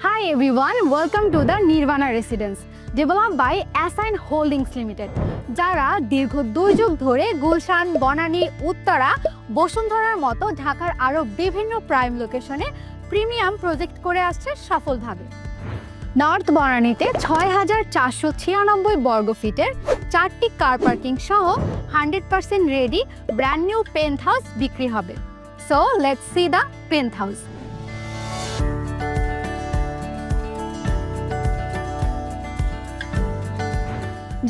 Hi everyone, welcome to the Nirvana Residence, developed by Assign Holdings Limited. যারা দীর্ঘ দুই যুগ ধরে গুলশান বনানী উত্তরা বসুন্ধরার মতো ঢাকার আরও বিভিন্ন প্রাইম লোকেশনে প্রিমিয়াম প্রজেক্ট করে আসছে সফলভাবে। নর্থ বনানীতে ছয় হাজার চারশো ছিয়ানব্বই বর্গ ফিটের চারটি কার পার্কিং সহ hundred percent ready brand new penthouse বিক্রি হবে। So let's see the penthouse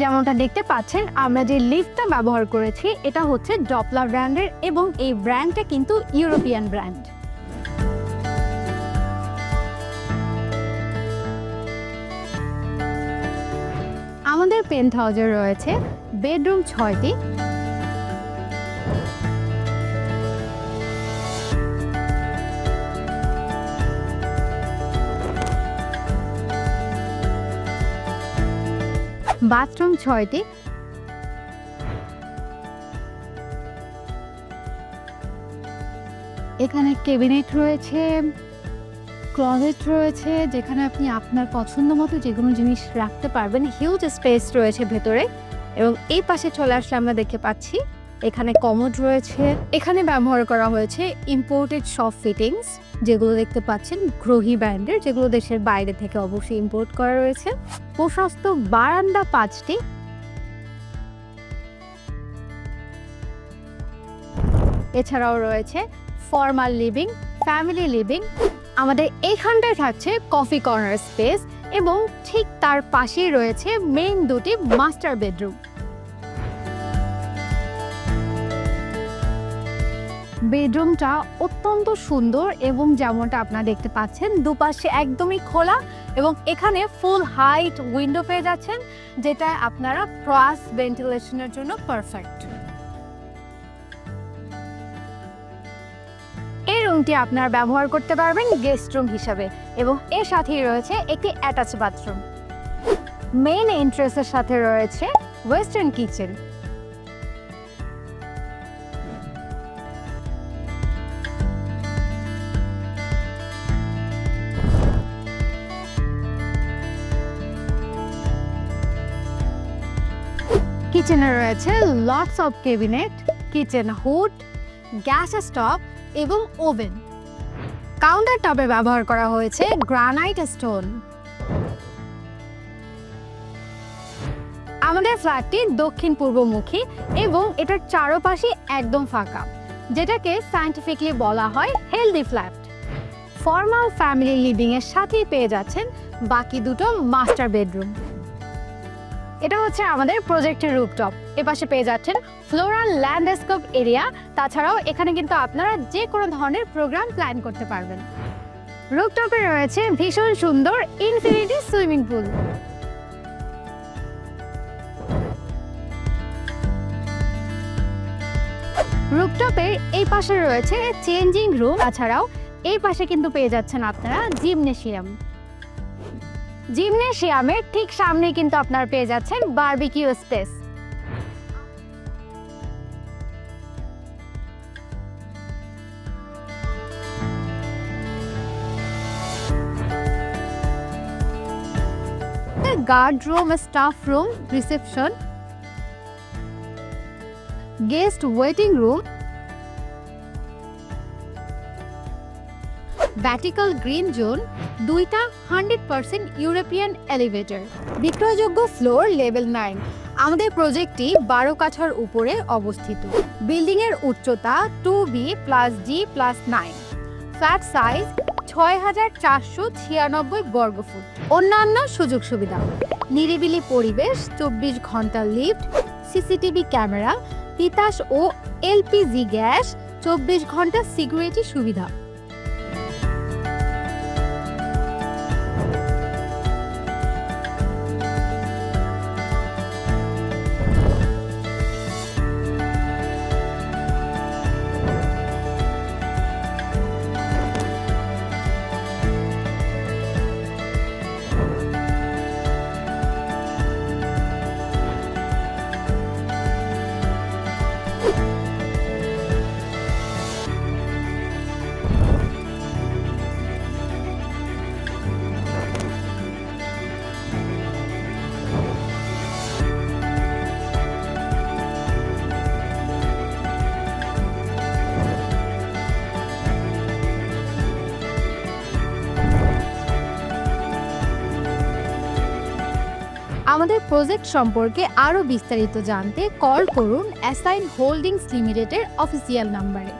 যেমনটা দেখতে পাচ্ছেন, আমরা যে লিফটটা ব্যবহার করেছি, এটা হচ্ছে ডপলা ব্র্যান্ডের এবং এই ব্র্যান্ডটা কিন্তু ইউরোপিয়ান ব্র্যান্ড। আমাদের পেন্ট হাউজে রয়েছে বেডরুম ছয়টি বাথরুম ছয়টি। এখানে কেবিনেট রয়েছে, ক্লজেট রয়েছে, যেখানে আপনি আপনার পছন্দ মতো যে কোনো জিনিস রাখতে পারবেন। হিউজ স্পেস রয়েছে ভেতরে এবং এই পাশে চলে আসলে আমরা দেখতে পাচ্ছি এখানে কমোড রয়েছে। এখানে ব্যবহার করা হয়েছে ইম্পোর্টেড সব ফিটিংস যেগুলো দেখতে পাচ্ছেন গ্রোহি ব্র্যান্ডের, যেগুলো দেশের বাইরে থেকে অবশ্যই ইম্পোর্ট করা রয়েছে। প্রশস্ত বারান্দা পাঁচটি। এছাড়াও রয়েছে ফর্মাল লিভিং ফ্যামিলি লিভিং আমাদের এইখানটায় থাকছে কফি কর্নার স্পেস এবং ঠিক তার পাশেই রয়েছে মেইন দুটি মাস্টার বেডরুম বেডরুমটা অত্যন্ত সুন্দর এবং যেমনটা আপনারা দেখতে পাচ্ছেন, দুপাশে একদমই খোলা এবং এখানে ফুল হাইট উইন্ডো পেয়ে যাচ্ছেন, যেটা আপনারা ক্রস ভেন্টিলেশনের জন্য পারফেক্ট এই রুমটি আপনারা ব্যবহার করতে পারবেন গেস্ট রুম হিসাবে এবং এর সাথেই রয়েছে একটি অ্যাটাচ বাথরুম মেইন এন্ট্রেন্সের সাথে রয়েছে ওয়েস্টার্ন কিচেন কিচেনে রয়েছে lots of cabinet kitchen hood gas stove এবং ওভেন কাউন্টার টপে ব্যবহার করা হয়েছে গ্রানাইট স্টোন আমাদের ফ্ল্যাটটি দক্ষিণ পূর্বমুখী এবং এটার চারপাশে একদম ফাঁকা, যেটাকে সায়েন্টিফিকলি বলা হয় healthy flat formal family living এর সাথেই পেয়ে যাচ্ছেন বাকি দুটো মাস্টার বেডরুম এটা হচ্ছে আমাদের প্রজেক্টের রুপটপ। এপাশে পেয়ে যাচ্ছেন ফ্লোরাল ল্যান্ডস্কেপ এরিয়া। তাছাড়াও এখানে কিন্তু আপনারা যে কোনো ধরনের প্রোগ্রাম প্ল্যান করতে পারবেন। রুপটপে রয়েছে ভীষণ সুন্দর ইনফিনিটি সুইমিং পুল। রুপটপের এই পাশে রয়েছে চেঞ্জিং রুম। তাছাড়াও এই পাশে কিন্তু পেয়ে যাচ্ছেন আপনারা জিমনেশিয়াম। জিমনেশিয়ামের ঠিক সামনে কিন্তু আপনার পেয়ে যাচ্ছেন barbecue space. Guard room staff room reception guest waiting room vertical green zone দুইটা হান্ড্রেড পার্সেন্ট ইউরোপিয়ান এলিভেটর বিক্রয়যোগ্য ফ্লোর লেভেল নাইন আমাদের প্রজেক্টটি বারো কাঠার উপরে অবস্থিত। বিল্ডিং এর উচ্চতা two B plus G plus nine flat size ছয় হাজার চারশো ছিয়ানব্বই বর্গফুট অন্যান্য সুযোগ সুবিধা। নিরিবিলি পরিবেশ, চব্বিশ ঘণ্টা লিফট সিসিটিভি ক্যামেরা তিতাস ও এলপিজি গ্যাস চব্বিশ ঘণ্টা সিকিউরিটি সুবিধা। আমাদের প্রজেক্ট সম্পর্কে আরও বিস্তারিত জানতে কল করুন অ্যাসাইন হোল্ডিংস লিমিটেডের অফিসিয়াল নাম্বারে।